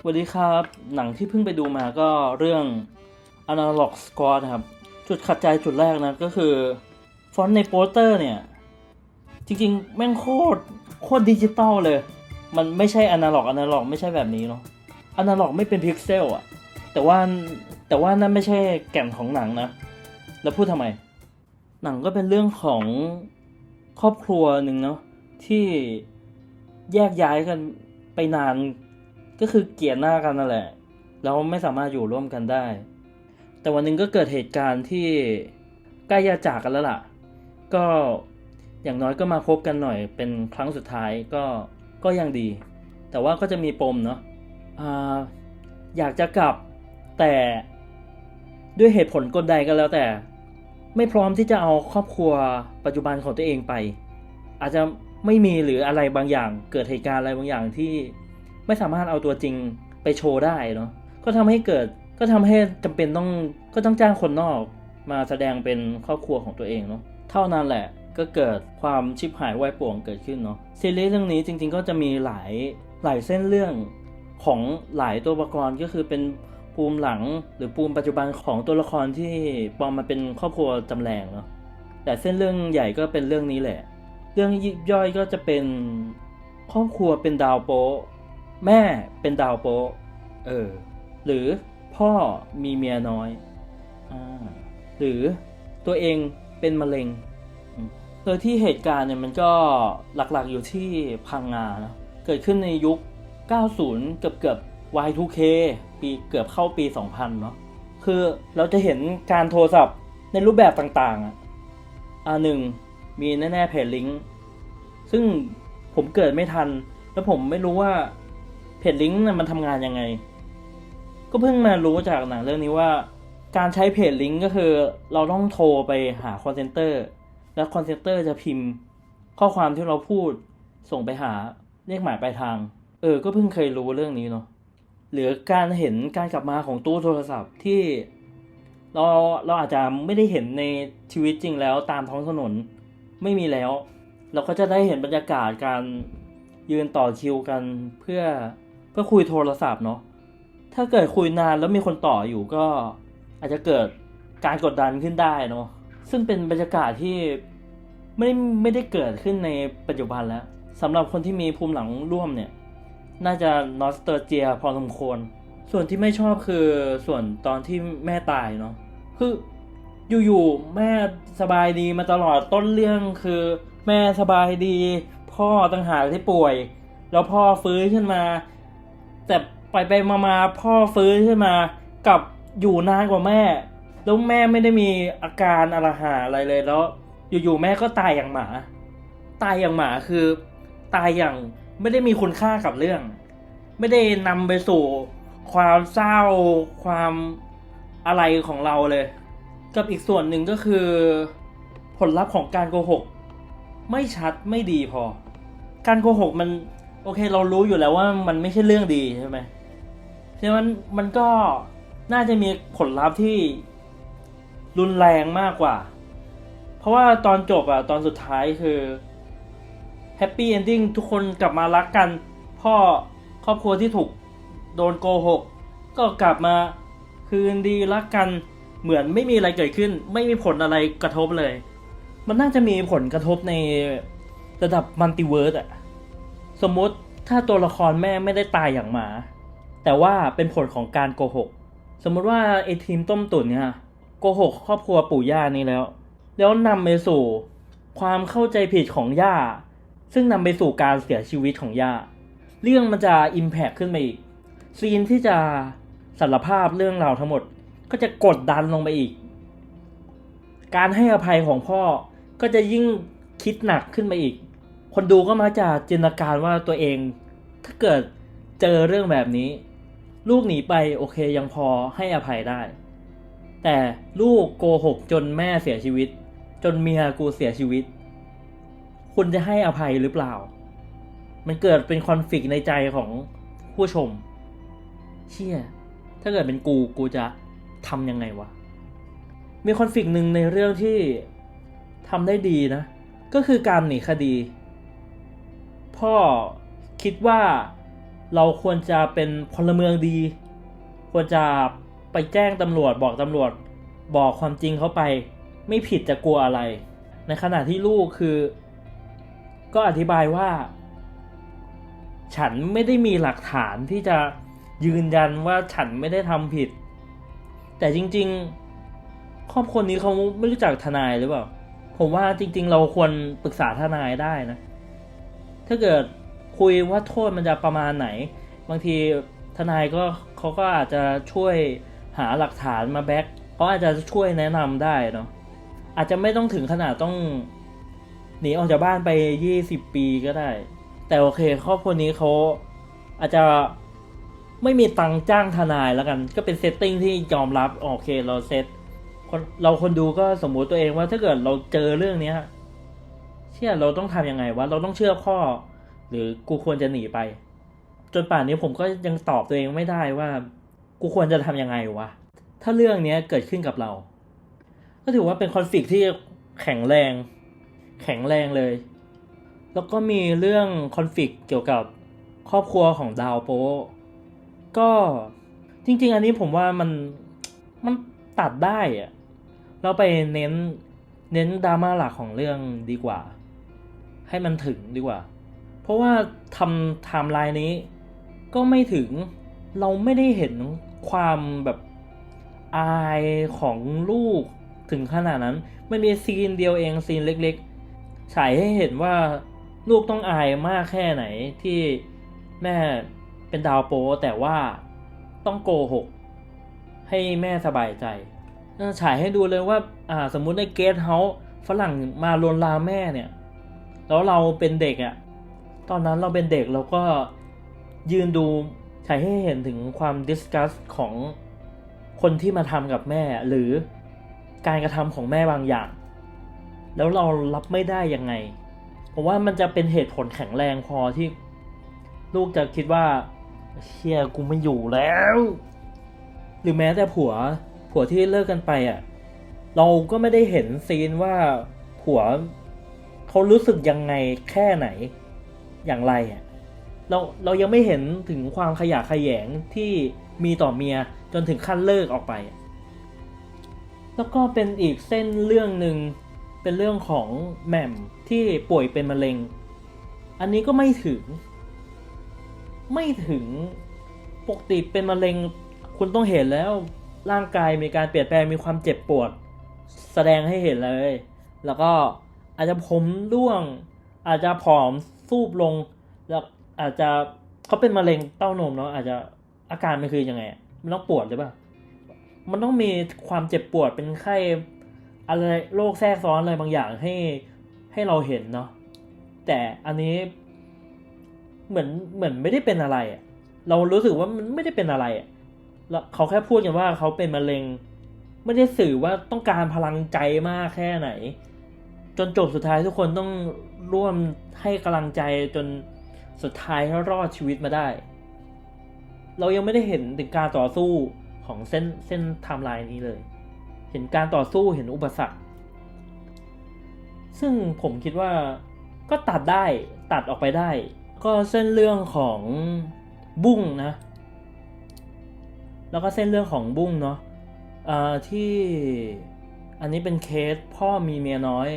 สวัสดีครับ หนังที่เพิ่งไปดูมาก็เรื่อง Analog Squad นะครับ จุดขัดใจจุดแรกนะก็คือ ฟอนต์ในโปสเตอร์เนี่ย จริงๆ แม่งโคตรโคตรดิจิตอลเลย มันไม่ใช่อนาล็อกอนาล็อกไม่ใช่แบบนี้เนาะอนาล็อกไม่เป็นพิกเซลอะแต่ว่าแต่ว่านั่นไม่ใช่แก่นของหนังนะ แล้วพูดทำไม หนังก็เป็นเรื่องของครอบครัวหนึ่งเนาะที่แยกย้ายกันไปนาน ก็คือเกลียดหน้ากันนั่นแหละ แล้วไม่สามารถอยู่ร่วมกันได้ แต่วันหนึ่งก็เกิดเหตุการณ์ที่ใกล้จะจากกันแล้วล่ะ ก็อย่างน้อยก็มาพบกันหน่อยเป็นครั้งสุดท้ายก็ก็ยังดี แต่ว่าก็จะมีปมเนาะอ่าอยากจะกลับแต่ด้วยเหตุผลกลใดก็แล้วแต่ ไม่พร้อมที่จะเอาครอบครัวปัจจุบันของตัวเองไป อาจจะไม่มีหรืออะไรบางอย่าง เกิดเหตุการณ์อะไรบางอย่างที่ ไม่สามารถเอาตัวจริงไปโชว์ได้เนาะก็ทำให้เกิดก็ทำให้จำเป็นต้องก็ต้องจ้างคนนอกมาแสดงเป็นครอบครัวของตัวเองเนาะเท่านั้นแหละก็เกิดความชิบหายวายป่วงเกิดขึ้นเนาะซีรีส์เรื่องนี้จริง ๆ ก็จะมีหลายหลายเส้นเรื่องของหลายตัวละครก็คือเป็นปูมิหลังหรือปูมิปัจจุบันของตัวละครที่ปลอมมาเป็นครอบครัวจำแรงเนาะแต่เส้นเรื่องใหญ่ก็เป็นเรื่องนี้แหละ เรื่องยิบย่อยก็จะเป็นครอบครัวเป็นดาวโป๊ะ แม่เป็นดาวโปะเออ หรือพ่อมีเมียน้อยอหรือตัวเองเป็นมะเร็ง โดยที่เหตุการณ์เนี่ยมันก็หลักๆอยู่ที่พังงานะเกิดขึ้นในยุค 90 เกือบเกือบ Y2K ปีเกือบเข้าปี 2000 เนาะ คือเราจะเห็นการโทรศัพท์ในรูปแบบต่างๆ อะอ่าหนึ่งมีแน่ๆเพจลิงก์ซึ่งผมเกิดไม่ทัน แล้วผมไม่รู้ว่า เพจลิงก์น่ะมันทำงานยังไง ก็เพิ่งมารู้จากหนังเรื่องนี้ว่า การใช้เพจลิงก์ก็คือ เราต้องโทรไปหาคอนเซนเตอร์ แล้วคอนเซนเตอร์จะพิมพ์ ข้อความที่เราพูดส่งไปหาเลขหมายปลายทาง เออ ก็เพิ่งเคยรู้เรื่องนี้เนาะหรือการเห็นการกลับมาของตู้โทรศัพท์ที่เราเราอาจจะไม่ได้เห็นในชีวิตจริงแล้วตามท้องถนนไม่มีแล้ว เราก็จะได้เห็นบรรยากาศการยืนต่อคิวกันเพื่อ เพื่อคุยโทรศัพท์เนาะถ้าเกิดคุยนานแล้วมีคนต่ออยู่ก็อาจจะเกิดการกดดันขึ้นได้เนาะซึ่งเป็นบรรยากาศที่ไม่ไม่ได้เกิดขึ้นในปัจจุบันแล้วสำหรับคนที่มีภูมิหลังร่วมเนี่ย น่าจะนอสเตอร์เจียพอสมควรส่วนที่ไม่ชอบคือส่วนตอนที่แม่ตายเนาะคืออยู่ๆแม่สบายดีมาตลอดต้นเรื่องคือ แม่สบายดี พ่อต่างหากที่ป่วย แล้วพ่อฟื้นขึ้นมา แต่ไปไปมามาพ่อฟื้นขึ้นมากับอยู่นานกว่าแม่ แล้วแม่ไม่ได้มีอาการอะไรหาอะไรเลยแล้ว อยู่ๆแม่ก็ตายอย่างหมา ตายอย่างหมาคือ ตายอย่างไม่ได้มีคุณค่ากับเรื่อง ไม่ได้นำไปสู่ความเศร้าความอะไรของเราเลย กับอีกส่วนหนึ่งก็คือ ผลลัพธ์ของการโกหก ไม่ชัดไม่ดีพอ การโกหกมัน โอเคเรารู้อยู่แล้วว่ามันไม่ใช่เรื่องดีใช่ไหมฉะนั้นมันก็น่าจะมีผลลัพธ์ที่รุนแรงมากกว่า เพราะว่าตอนจบอะตอนสุดท้ายคือแฮปปี้เอนดิ้งทุกคนกลับมารักกัน พ่อครอบครัวที่ถูกโดนโกหก ก็กลับมาคืนดีรักกันเหมือนไม่มีอะไรเกิดขึ้น ไม่มีผลอะไรกระทบเลย มันน่าจะมีผลกระทบในระดับมัลติเวิร์สอะ สมมติถ้าตัวละครแม่ไม่ได้ตายอย่างหมา แต่ว่าเป็นผลของการโกหก สมมุติว่าไอทีมต้มตุ๋นเนี่ยโกหกครอบครัวปู่ย่านี้แล้ว แล้วนำไปสู่ความเข้าใจผิดของย่า ซึ่งนำไปสู่การเสียชีวิตของย่า เรื่องมันจะอิมแพคขึ้นไปอีก ซีนที่จะสารภาพเรื่องราวทั้งหมด ก็จะกดดันลงไปอีก การให้อภัยของพ่อก็จะยิ่งคิดหนักขึ้นไปอีก คนดูก็มาจะจินตนาการว่าตัวเอง ถ้าเกิดเจอเรื่องแบบนี้ ลูกหนีไปโอเคยังพอให้อภัยได้ แต่ลูกโกหกจนแม่เสียชีวิต จนเมียกูเสียชีวิต คุณจะให้อภัยหรือเปล่า มันเกิดเป็นคอน FLICT ในใจของผู้ชม เชี่ย ถ้าเกิดเป็นกูกูจะทำยังไงวะ มีคอน FLICT หนึ่งในเรื่องที่ทำได้ดีนะ ก็คือการหนีคดี พ่อคิดว่าเราควรจะเป็นพลเมืองดี ควรจะไปแจ้งตำรวจบอกตำรวจบอกความจริงเขาไป ไม่ผิดจะกลัวอะไร ในขณะที่ลูกคือ ก็อธิบายว่า ฉันไม่ได้มีหลักฐานที่จะยืนยันว่าฉันไม่ได้ทำผิด แต่จริง ๆ ครอบครัวนี้เขาไม่รู้จักทนายหรือเปล่าผมว่าจริง ๆ เราควรปรึกษาทนายได้นะ ถ้าเกิดคุยว่าโทษมันจะประมาณไหน บางทีทนายก็เขาก็อาจจะช่วยหาหลักฐานมาแบ็กเขาอาจจะช่วยแนะนำได้เนาะอาจจะไม่ต้องถึงขนาดต้องหนีออกจากบ้านไปยี่สิบปีก็ได้ แต่โอเคครอบครัวนี้เขาอาจจะไม่มีตังค์จ้างทนายแล้วกัน ก็เป็นเซตติ้งที่ยอมรับโอเคเราเซตเราคนดูก็สมมุติตัวเองว่าถ้าเกิดเราเจอเรื่องเนี้ย เชื่อเราต้องทำยังไงวะ เราต้องเชื่อพ่อ หรือกูควรจะหนีไป จนป่านนี้ผมก็ยังตอบตัวเองไม่ได้ว่า กูควรจะทำยังไงวะ ถ้าเรื่องเนี้ยเกิดขึ้นกับเรา ก็ถือว่าเป็นคอนฟ lict ที่แข็งแรง แข็งแรงเลย แล้วก็มีเรื่องคอนฟ lict เกี่ยวกับครอบครัวของดาวโปะก็จริง ๆ อันนี้ผมว่ามันมันตัดได้อะเราไปเน้นเน้นดราม่าหลักของเรื่องดีกว่า ให้มันถึงดีกว่า เพราะว่าทำไทม์ไลน์นี้ ก็ไม่ถึงเราไม่ได้เห็นความแบบอายของลูกถึงขนาดนั้น มันมีซีนเดียวเองซีนเล็กๆ ฉายให้เห็นว่าลูกต้องอายมากแค่ไหนที่แม่เป็นดาวโป แต่ว่าต้องโกหก ให้แม่สบายใจ ฉายให้ดูเลยว่า อ่า สมมุติในเกสเฮาส์ฝรั่งมาลวนลามแม่เนี่ย แล้วเราเป็นเด็กอะ่ะตอนนั้นเราเป็นเด็กเราก็ยืนดูฉายให้เห็นถึงความดิสคัสของคนที่มาทำกับแม่ หรือการกระทำของแม่บางอย่าง แล้วเรารับไม่ได้ยังไงผมว่ามันจะเป็นเหตุผลแข็งแรงพอที่ลูกจะคิดว่าเชี่ยกูไม่อยู่แล้ว หรือแม้แต่ผัว ผัวที่เลิกกันไปอะ เราก็ไม่ได้เห็นซีนว่าผัว เขารู้สึกยังไงแค่ไหนอย่างไรอะเราเรายังไม่เห็นถึงความขยะแขยงที่มีต่อเมียจนถึงขั้นเลิกออกไป แล้วก็เป็นอีกเส้นเรื่องหนึ่งเป็นเรื่องของแหม่มที่ป่วยเป็นมะเร็ง อันนี้ก็ไม่ถึง ไม่ถึงปกติเป็นมะเร็ง คุณต้องเห็นแล้วร่างกายมีการเปลี่ยนแปลงมีความเจ็บปวด แสดงให้เห็นเลย แล้วก็ อาจจะผมร่วง อาจจะผอมซูบลง แล้วอาจจะเขาเป็นมะเร็งเต้านมเนาะอาจจะอาการมันคือยังไง มันต้องปวดหรือเปล่า มันต้องมีความเจ็บปวดเป็นไข้อะไรโรคแทรกซ้อนอะไรบางอย่างให้ให้เราเห็นเนาะแต่อันนี้เหมือนเหมือนไม่ได้เป็นอะไรเรารู้สึกว่ามันไม่ได้เป็นอะไรแล้วเขาแค่พูดกันว่าเขาเป็นมะเร็ง ไม่ได้สื่อว่าต้องการพลังใจมากแค่ไหน จนจบสุดท้ายทุกคนต้องร่วมให้กำลังใจจนสุดท้ายเขารอดชีวิตมาได้ เรายังไม่ได้เห็นถึงการต่อสู้ของเส้นเส้นไทม์ไลน์นี้เลย เห็นการต่อสู้เห็นอุปสรรค ซึ่งผมคิดว่าก็ตัดได้ตัดออกไปได้ ก็เส้นเรื่องของบุ้งนะ แล้วก็เส้นเรื่องของบุ้งเนาะอ่าที่อันนี้เป็นเคสพ่อมีเมียน้อย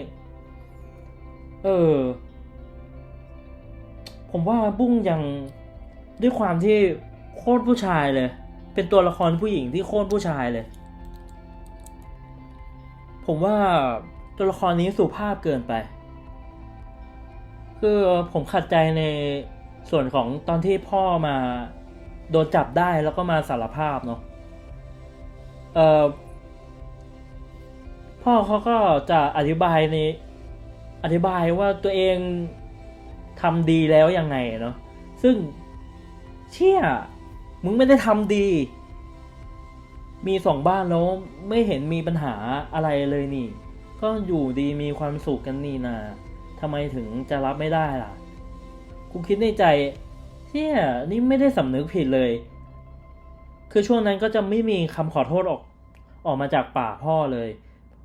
เออ ผมว่าบุ้งยังด้วยความที่โคตรผู้ชายเลย เป็นตัวละครผู้หญิงที่โคตรผู้ชายเลย ผมว่าตัวละครนี้สุภาพเกินไป คือผมขัดใจในส่วนของตอนที่พ่อมาโดนจับได้แล้วก็มาสารภาพเนาะเอ่อพ่อเขาก็จะอธิบายใน อธิบายว่าตัวเองทำดีแล้วยังไงเนาะซึ่งเชี่ยมึงไม่ได้ทำดี มีสองบ้านแล้วไม่เห็นมีปัญหาอะไรเลยนี่ ก็อยู่ดีมีความสุขกันนี่นาทำไมถึงจะรับไม่ได้ล่ะกูคิดในใจเชี่ยนี่ไม่ได้สำนึกผิดเลย คือช่วงนั้นก็จะไม่มีคำขอโทษออก ออกมาจากปากพ่อเลย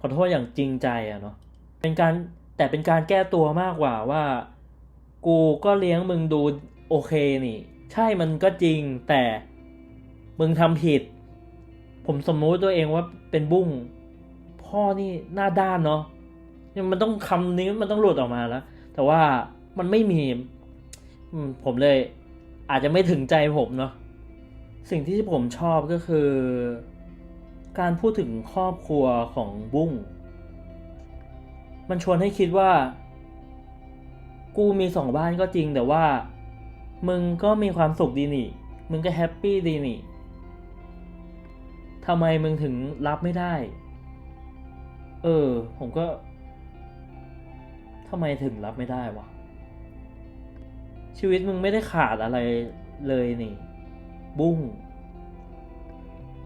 ขอโทษอย่างจริงใจอะเนาะเป็นการ แต่เป็นการแก้ตัวมากกว่าว่า กูก็เลี้ยงมึงดูโอเคนี่ ใช่มันก็จริงแต่มึงทำผิด ผมสมมุติตัวเองว่าเป็นบุ้ง พ่อนี่หน้าด้านเนาะมันต้องคำนี้มันต้องหลุดออกมาแล้ว แต่ว่ามันไม่มีผมเลย อาจจะไม่ถึงใจผมเนาะสิ่งที่ผมชอบก็คือ การพูดถึงครอบครัวของบุ้ง มันชวนให้คิดว่า กูมีสองบ้านก็จริงแต่ว่า มึงก็มีความสุขดีนี่ มึงก็แฮปปี้ดีนี่ทำไมมึงถึงรับไม่ได้ เออ ผมก็ทำไมถึงรับไม่ได้วะ ชีวิตมึงไม่ได้ขาดอะไรเลยนี่ บุ้ง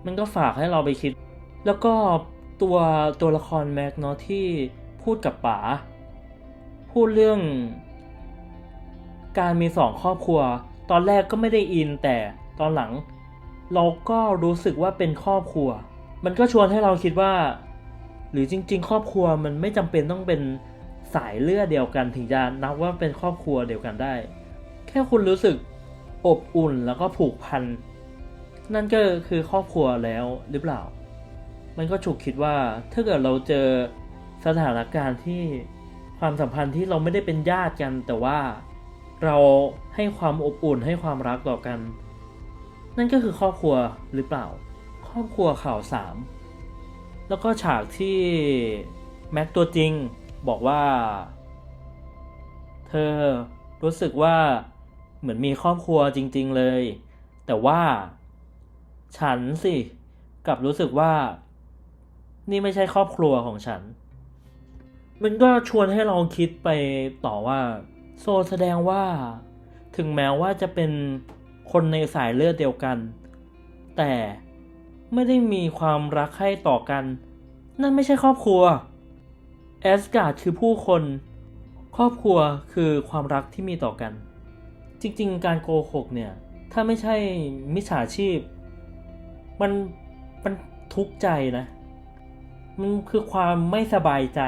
มันก็ฝากให้เราไปคิด แล้วก็ตัวตัวละครแม็กเนาะที่ พูดกับป๋าพูดเรื่อง การมีสองครอบครัว ตอนแรกก็ไม่ได้อินแต่ตอนหลัง เราก็รู้สึกว่าเป็นครอบครัว มันก็ชวนให้เราคิดว่า หรือจริง ๆ ครอบครัวมันไม่จำเป็นต้องเป็นสายเลือดเดียวกันถึงจะนับว่าเป็นครอบครัวเดียวกันได้ แค่คุณรู้สึกอบอุ่นแล้วก็ผูกพันนั่นก็คือครอบครัวแล้วหรือเปล่า มันก็ฉุกคิดว่าถ้าเกิดเราเจอ สถานการณ์ที่ความสัมพันธ์ที่เราไม่ได้เป็นญาติกัน แต่ว่าเราให้ความอบอุ่นให้ความรักต่อกัน นั่นก็คือครอบครัวหรือเปล่า ครอบครัวข่าวสามแล้วก็ฉากที่แม็กตัวจริงบอกว่า เธอรู้สึกว่าเหมือนมีครอบครัวจริง ๆเลย แต่ว่าฉันสิกลับรู้สึกว่า นี่ไม่ใช่ครอบครัวของฉัน มันก็ชวนให้เราคิดไปต่อว่า โซแสดงว่า ถึงแม้ว่าจะเป็นคนในสายเลือดเดียวกัน แต่ไม่ได้มีความรักให้ต่อกัน นั่นไม่ใช่ครอบครัวแอสการ์ดคือผู้คน ครอบครัวคือความรักที่มีต่อกัน จริง ๆ การโกหกเนี่ย ถ้าไม่ใช่มิจฉาชีพ มันมันทุกข์ใจนะ มันคือความไม่สบายใจ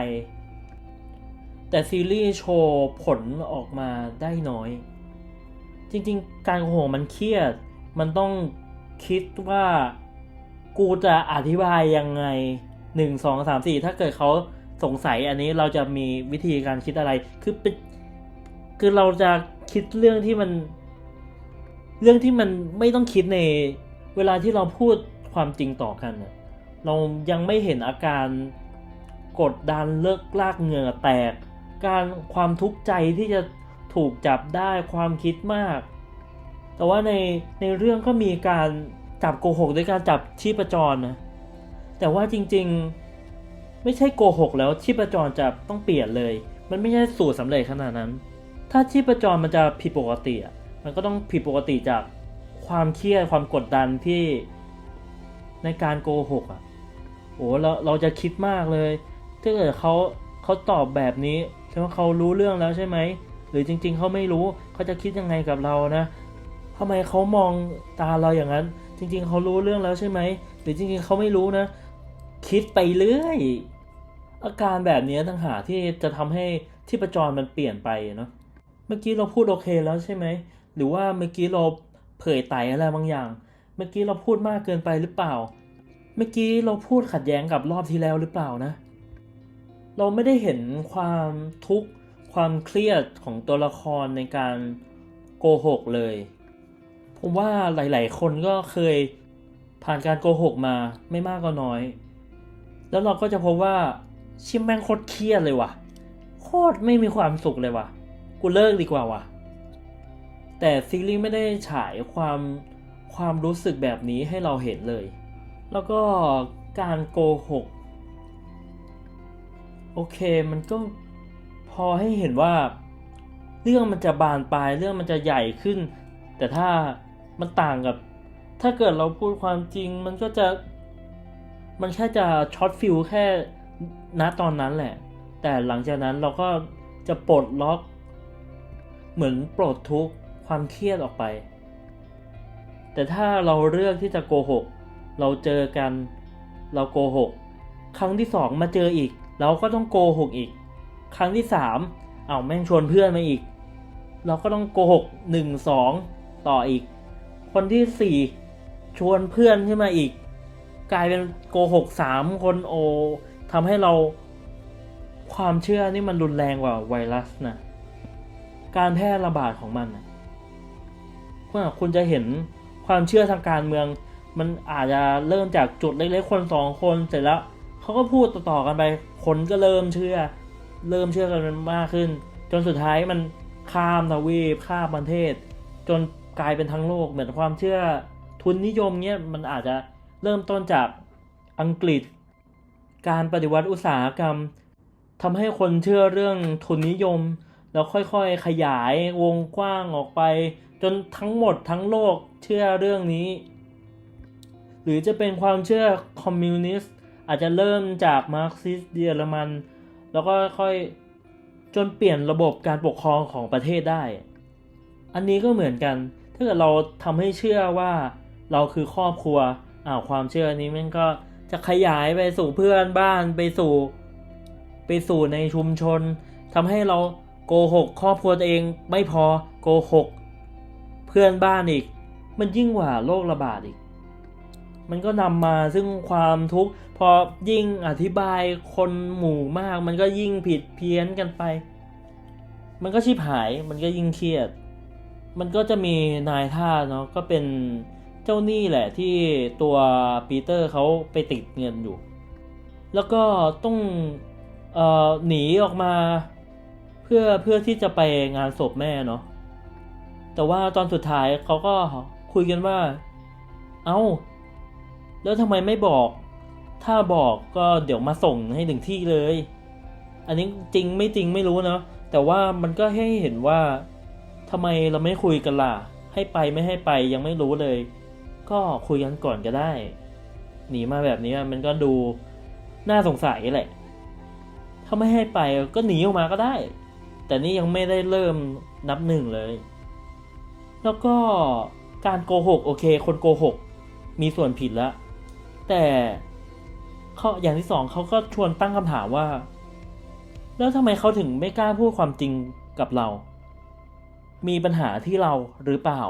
แต่ซีรีส์โชว์ผลออกมาได้น้อย จริงๆ การโกหกมันเครียด มันต้องคิดว่ากูจะอธิบายยังไงหนึ่งสองสามสี่ถ้าเกิดเขาสงสัยอันนี้เราจะมีวิธีการคิดอะไร คือเป็นคือเราจะคิดเรื่องที่มัน เรื่องที่มันไม่ต้องคิดในเวลาที่เราพูดความจริงต่อกันเรายังไม่เห็นอาการกดดันเลิกลากเหงื่อแตก การความทุกข์ใจที่จะถูกจับได้ความคิดมาก แต่ว่าในในเรื่องก็มีการจับโกหกด้วยการจับชีพจรนะแต่ว่าจริงๆไม่ใช่โกหกแล้วชีพจรจะต้องเปลี่ยนเลย มันไม่ใช่สูตรสำเร็จขนาดนั้น ถ้าชีพจรมันจะผิดปกติอะมันก็ต้องผิดปกติจากความเครียดความกดดันที่ในการโกหกอะโอ้เราเราจะคิดมากเลยถ้าเกิดเขา เขาตอบแบบนี้แสดงว่าเขารู้เรื่องแล้วใช่ไหม หรือจริง ๆ เขาไม่รู้เขาจะคิดยังไงกับเรานะทำไมเขามองตาเราอย่างนั้น จริง ๆ เขารู้เรื่องแล้วใช่ไหม หรือจริง ๆ เขาไม่รู้นะ คิดไปเรื่อย อาการแบบนี้ต่างหากที่จะทำให้ที่ประจรมันเปลี่ยนไปเนาะ เมื่อกี้เราพูดโอเคแล้วใช่ไหม หรือว่าเมื่อกี้เราเผยไตอะไรบางอย่าง เมื่อกี้เราพูดมากเกินไปหรือเปล่า เมื่อกี้เราพูดขัดแย้งกับรอบที่แล้วหรือเปล่านะ เราไม่ได้เห็นความทุกข์ความเครียดของตัวละครในการโกหกเลยผมว่าหลาย ๆ คนก็เคยผ่านการโกหกมาไม่มากก็น้อย แล้วเราก็จะพบว่าชิมแม่งโคตรเครียดเลยว่ะ โคตรไม่มีความสุขเลยว่ะ กูเลิกดีกว่าว่ะ แต่ซีรีส์ไม่ได้ฉายความความรู้สึกแบบนี้ให้เราเห็นเลย แล้วก็การโกหก โอเคมันก็พอให้เห็นว่า เรื่องมันจะบานปลายเรื่องมันจะใหญ่ขึ้น แต่ถ้ามันต่างกับ ถ้าเกิดเราพูดความจริงมันก็จะ มันแค่จะช็อตฟิลแค่ณตอนนั้นแหละ แต่หลังจากนั้นเราก็จะปลดล็อก เหมือนปลดทุกข์ความเครียดออกไป แต่ถ้าเราเลือกที่จะโกหก เราเจอกัน เราโกหก ครั้งที่สองมาเจออีก เราก็ต้องโกหกอีก ครั้งที่สามเอาแม่งชวนเพื่อนมาอีก เราก็ต้องโกหกหนึ่งสองต่ออีก คนที่สี่ชวนเพื่อนขึ้นมาอีก กลายเป็นโกหกสามคนโอทำให้เราความเชื่อนี่มันรุนแรงกว่าไวรัสนะการแพร่ระบาดของมันนะว่าคุณจะเห็นความเชื่อทางการเมือง มันอาจจะเริ่มจากจุดเล็กๆคนสองคนเสร็จแล้ว เขาก็พูดต่อๆกันไปคนก็เริ่มเชื่อ เริ่มเชื่อกันมากขึ้น จนสุดท้ายมันข้ามทวีปข้ามประเทศ จนกลายเป็นทั้งโลกเหมือนความเชื่อทุนนิยมเนี่ยมันอาจจะเริ่มต้นจากอังกฤษ การปฏิวัติอุตสาหกรรมทำให้คนเชื่อเรื่องทุนนิยม แล้วค่อยๆขยายวงกว้างออกไป จนทั้งหมดทั้งโลกเชื่อเรื่องนี้ หรือจะเป็นความเชื่อคอมมิวนิสต์ อาจจะเริ่มจากมาร์กซิสเยอรมัน แล้วก็ค่อยจนเปลี่ยนระบบการปกครองของประเทศได้ อันนี้ก็เหมือนกัน ถ้าเกิดเราทำให้เชื่อว่าเราคือครอบครัวอ้าวความเชื่อนี้มันก็จะขยายไปสู่เพื่อนบ้านไปสู่ ไปสู่ในชุมชนทำให้เราโกหกครอบครัวตัวเองไม่พอโกหกเพื่อนบ้านอีก มันยิ่งกว่าโรคระบาดอีก มันก็นำมาซึ่งความทุกข์ อยิ่งอธิบายคนหมู่มาก มันก็ยิ่งผิดเพี้ยนกันไป มันก็ชิบหายมันก็ยิ่งเครียด มันก็จะมีนายท่าเนาะก็เป็นเจ้าหนี้แหละที่ตัวปีเตอร์เขาไปติดเงินอยู่ แล้วก็ต้องเอ่อหนีออกมาเพื่อเพื่อที่จะไปงานศพแม่เนาะแต่ว่าตอนสุดท้ายเขาก็คุยกันว่า เอ้า แล้วทำไมไม่บอก ถ้าบอกก็เดี๋ยวมาส่งให้ถึงที่เลย อันนี้จริงไม่จริงไม่รู้เนาะแต่ว่ามันก็ให้เห็นว่าทำไมเราไม่คุยกันล่ะ ให้ไปไม่ให้ไปยังไม่รู้เลย ก็คุยกันก่อนก็ได้ หนีมาแบบนี้มันก็ดูน่าสงสัยแหละ ถ้าไม่ให้ไปก็หนีออกมาก็ได้ แต่นี่ยังไม่ได้เริ่มนับหนึ่งเลย แล้วก็การโกหกโอเค คนโกหก มีส่วนผิดแล้วแต่ ขาอย่างที่สองเขาก็ชวนตั้งคำถามว่า แล้วทำไมเขาถึงไม่กล้าพูดความจริงกับเรา มีปัญหาที่เราหรือเปล่า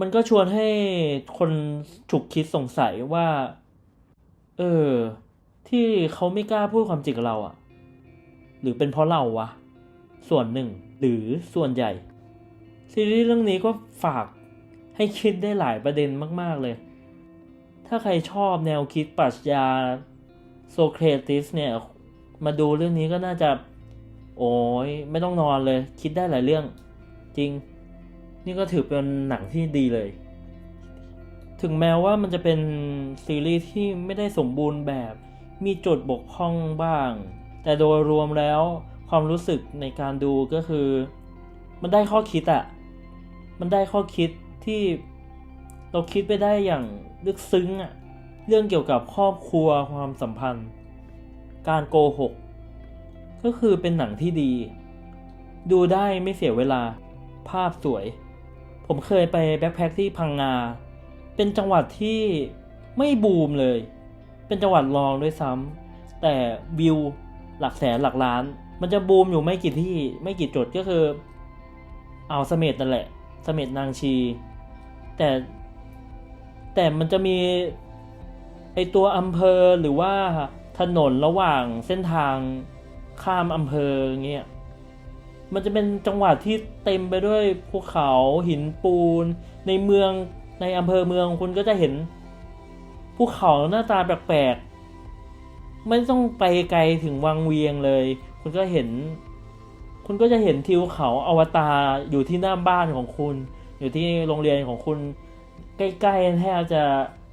มันก็ชวนให้คนฉุกคิดสงสัยว่า เออ ที่เขาไม่กล้าพูดความจริงกับเราอะหรือเป็นเพราะเราวะ ส่วนหนึ่งหรือส่วนใหญ่ ซีรีส์เรื่องนี้ก็ฝากให้คิดได้หลายประเด็นมาก ๆเลย ถ้าใครชอบแนวคิดปรัชญาโซเครติสเนี่ย มาดูเรื่องนี้ก็น่าจะ โอ้ยไม่ต้องนอนเลย คิดได้หลายเรื่อง จริง นี่ก็ถือเป็นหนังที่ดีเลย ถึงแม้ว่ามันจะเป็นซีรีส์ที่ไม่ได้สมบูรณ์แบบ มีจุดบกพร่องบ้าง แต่โดยรวมแล้วความรู้สึกในการดูก็คือ มันได้ข้อคิดอะมันได้ข้อคิดที่เราคิดไปได้อย่าง ลึกซึ้งอะเรื่องเกี่ยวกับครอบครัวความสัมพันธ์ การโกหก ก็คือเป็นหนังที่ดี ดูได้ไม่เสียเวลา ภาพสวย ผมเคยไปแบ็คแพ็คที่พังงา เป็นจังหวัดที่ไม่บูมเลย เป็นจังหวัดรองด้วยซ้ำแต่วิวหลักแสนหลักล้าน มันจะบูมอยู่ไม่กี่ที่ไม่กี่จุดก็คืออ่าวเสม็ดนั่นแหละเสม็ดนางชี แต่ แต่มันจะมีไอตัวอำเภอหรือว่าถนนระหว่างเส้นทางข้ามอำเภอเงี้ยมันจะเป็นจังหวัดที่เต็มไปด้วยภูเขาหินปูน ในเมืองในอำเภอเมืองคุณก็จะเห็นภูเขาหน้าตาแปลกๆไม่ต้องไปไกลถึงวังเวียงเลย คุณก็เห็น คุณก็จะเห็นทิวเขาอวตารอยู่ที่หน้าบ้านของคุณ อยู่ที่โรงเรียนของคุณ ใกล้ๆแทบจะ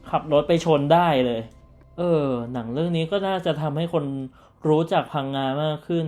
ขับรถไปชนได้เลย เออ หนังเรื่องนี้ก็น่าจะทำให้คนรู้จักพังงามากขึ้น